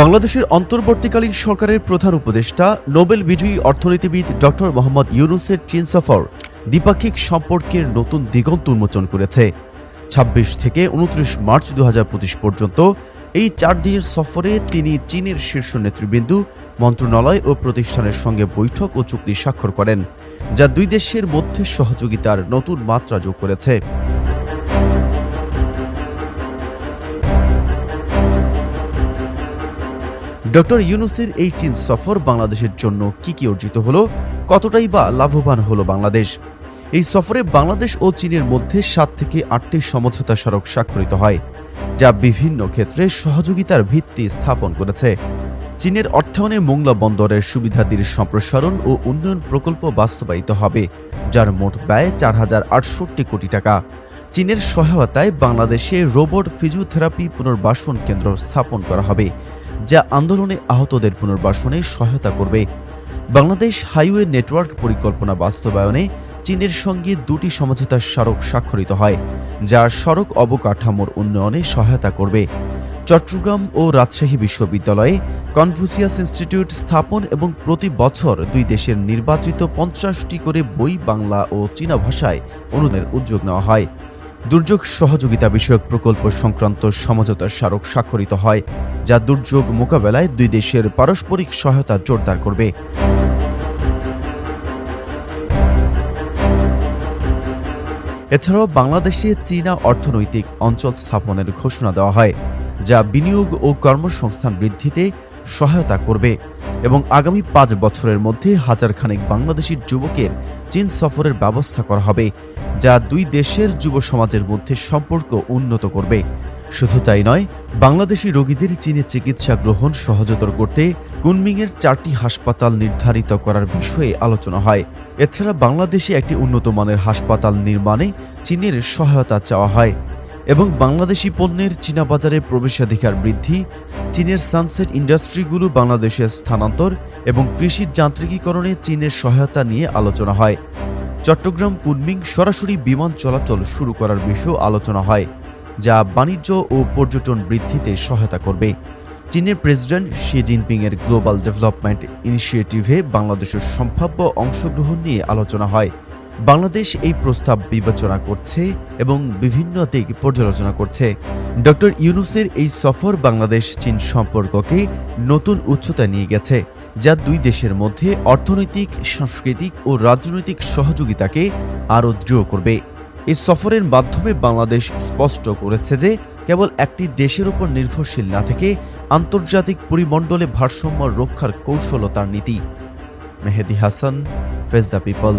বাংলাদেশের অন্তর্বর্তীকালীন সরকারের প্রধান উপদেষ্টা, নোবেল বিজয়ী অর্থনীতিবিদ ডক্টর মোহাম্মদ ইউনুসের চীন সফর দ্বিপাক্ষিক সম্পর্কের নতুন দিগন্ত উন্মোচন করেছে। ২৬ থেকে উনত্রিশ মার্চ দু হাজার পঁচিশ পর্যন্ত এই চার দিনের সফরে তিনি চীনের শীর্ষ নেতৃবৃন্দ, মন্ত্রণালয় ও প্রতিষ্ঠানের সঙ্গে বৈঠক ও চুক্তি স্বাক্ষর করেন, যা দুই দেশের মধ্যে সহযোগিতার নতুন মাত্রা যোগ করেছে। ডক্টর ইউনুসের এই চীন সফর বাংলাদেশের জন্য কি কি অর্জিত হলো, কতটাই বা লাভবান হলো বাংলাদেশ? এই সফরে বাংলাদেশ ও চীনের মধ্যে সাত থেকে আটটি সমঝোতা স্মারক স্বাক্ষরিত হয়, যা বিভিন্ন ক্ষেত্রে সহযোগিতার ভিত্তি স্থাপন করেছে। চীনের অর্থায়নে মোংলা বন্দরের সুবিধাদির সম্প্রসারণ ও উন্নয়ন প্রকল্প বাস্তবায়িত হবে, যার মোট ব্যয় চার হাজার আটষট্টি কোটি টাকা। চীনের সহায়তায় বাংলাদেশে রোবট ফিজিওথেরাপি পুনর্বাসন কেন্দ্র স্থাপন করা হবে, যা আন্দোলনে আহতদের পুনর্বাসনে সহায়তা করবে। বাংলাদেশ হাইওয়ে নেটওয়ার্ক পরিকল্পনা বাস্তবায়নে চীনের সঙ্গে দুটি সমঝোতার স্মারক স্বাক্ষরিত হয়, যা সড়ক অবকাঠামোর উন্নয়নে সহায়তা করবে। চট্টগ্রাম ও রাজশাহী বিশ্ববিদ্যালয়ে কনফুসিয়াস ইনস্টিটিউট স্থাপন এবং প্রতি বছর দুই দেশের নির্বাচিত পঞ্চাশটি করে বই বাংলা ও চীনা ভাষায় অনুদানের উদ্যোগ নেওয়া হয়। দুর্যোগ সহযোগিতা বিষয়ক প্রকল্প সংক্রান্ত সমঝোতা স্মারক স্বাক্ষরিত হয়, যা দুর্যোগ মোকাবেলায় দুই দেশের পারস্পরিক সহায়তা জোরদার করবে। এছাড়াও বাংলাদেশে চীনা অর্থনৈতিক অঞ্চল স্থাপনের ঘোষণা দেওয়া হয়, যা বিনিয়োগ ও কর্মসংস্থান বৃদ্ধিতে সহায়তা করবে। এবং আগামী পাঁচ বছরের মধ্যে হাজার খানেক যুবকের চীন সফরের ব্যবস্থা করা হবে, যা দুই দেশের যুব সমাজের মধ্যে সম্পর্ক উন্নত করবে। শুধু তাই নয়, বাংলাদেশি রোগীদের চীনে চিকিৎসা গ্রহণ সহজতর করতে কুনমিংয়ের চারটি হাসপাতাল নির্ধারিত করার বিষয়ে আলোচনা হয়। এছাড়া বাংলাদেশে একটি উন্নত মানের হাসপাতাল নির্মাণে চীনের সহায়তা চাওয়া হয়। এবং বাংলাদেশি পণ্যের চীনা বাজারে প্রবেশাধিকার বৃদ্ধি, চীনের সানসেট ইন্ডাস্ট্রিগুলো বাংলাদেশে স্থানান্তর এবং কৃষি যান্ত্রিকীকরণে চীনের সহায়তা নিয়ে আলোচনা হয়। চট্টগ্রাম কুনমিং সরাসরি বিমান চলাচল শুরু করার বিষয়েও আলোচনা হয়, যা বাণিজ্য ও পর্যটন বৃদ্ধিতে সহায়তা করবে। চীনের প্রেসিডেন্ট শি জিনপিং এর গ্লোবাল ডেভেলপমেন্ট ইনিশিয়েটিভে বাংলাদেশের সম্ভাব্য অংশগ্রহণ নিয়ে আলোচনা হয়। বাংলাদেশ এই প্রস্তাব বিবেচনা করছে এবং বিভিন্ন দিক পর্যালোচনা করছে। ডক্টর ইউনুসের এই সফর বাংলাদেশ চীন সম্পর্ককে নতুন উচ্চতা নিয়ে গেছে, যা দুই দেশের মধ্যে অর্থনৈতিক, সাংস্কৃতিক ও রাজনৈতিক সহযোগিতাকে আরও দৃঢ় করবে। এই সফরের মাধ্যমে বাংলাদেশ স্পষ্ট করেছে যে কেবল একটি দেশের উপর নির্ভরশীল না থেকে আন্তর্জাতিক পরিমণ্ডলে ভারসাম্য রক্ষার কৌশল তার নীতি। Mehedi Hasan faces the people.